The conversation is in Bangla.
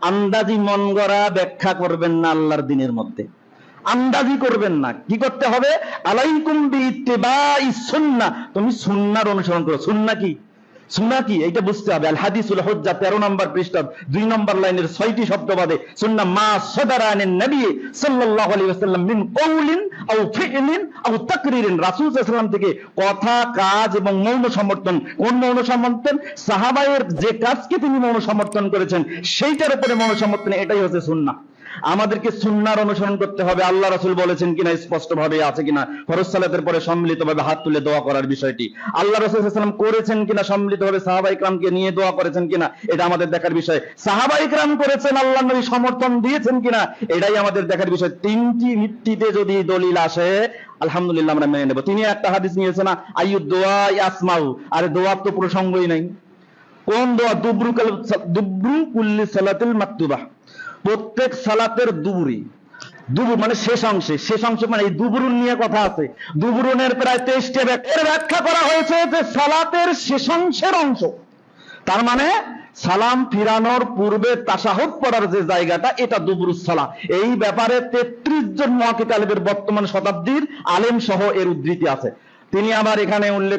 আন্দাজি মন গড়া ব্যাখ্যা করবেন না আল্লাহর দিনের মধ্যে। আন্দাজি করবেন না। কি করতে হবে? আলাইকুম বিইত্তিবাই সুন্নাহ তুমি সুন্নাহর অনুসরণ করো। সুন্নাহ কি? সুন্নাহ কি? এটা বুঝতে হবে। আল হাদিসুল হুজ্জা 13 নম্বর পৃষ্ঠা দুই নম্বর লাইনের ছয়টি শব্দ বাদে সুন্নাহ মা সাদারা নবী সাল্লাল্লাহু আলাইহি ওয়াসাল্লাম মিন কওলিন আও ফি'লিন আও তাকরিরিন। রাসূল সাল্লাল্লাহু থেকে কথা, কাজ এবং মৌন সমর্থন, কোন মৌন সমর্থন? সাহাবায়ের যে কাজকে তিনি মৌন সমর্থন করেছেন, সেইটার উপরে মৌন সমর্থন, এটাই হচ্ছে সুন্নাহ আমাদেরকে সুন্নার অনুসরণ করতে হবে। আল্লাহ রাসুল বলেছেন কিনা স্পষ্ট ভাবে আছে কিনা? ফরজ সালাতের পরে সম্মিলিত ভাবে হাত তুলে দোয়া করার বিষয়টি। আল্লাহ রসুলাম করেছেন কিনা সম্মিলিত ভাবে সাহাবা ইকরামকে নিয়ে দোয়া করেছেন কিনা, এটা আমাদের দেখার বিষয়। সাহাবা ইকরাম করেছেন আল্লাহ নবী সমর্থন দিয়েছেন কিনা, এটাই আমাদের দেখার বিষয়। তিনটি ভিত্তিতে যদি দলিল আসে, আলহামদুলিল্লাহ আমরা মেনে নেব। তিনি একটা হাদিস নিয়েছেন না আইউ দোয়া আসমাউ। আরে দোয়া তো প্রসঙ্গই নাই। কোন দোয়া? দুব্রুকাল দুব্রু কুল্লি সালাতুল মাকতুবাহ প্রত্যেক সালাতের দুবুরি। দুবুর মানে শেষ অংশে। শেষ অংশে মানে এই দুবুরুন নিয়ে কথা আছে। দুবুরুনের প্রায় তেইশটি ব্যাখ্যা ব্যাখ্যা করা হয়েছে যে সালাতের শেষ অংশের অংশ। তার মানে সালাম ফিরানোর পূর্বে তাসাহুদ পড়ার যে জায়গাটা, এটা দুবরুস সালা এই ব্যাপারে তেত্রিশ জন মহাকিত বর্তমান শতাব্দীর আলেম সহ এর উদ্ধৃতি আছে। তিনি আবার এখানে উল্লেখ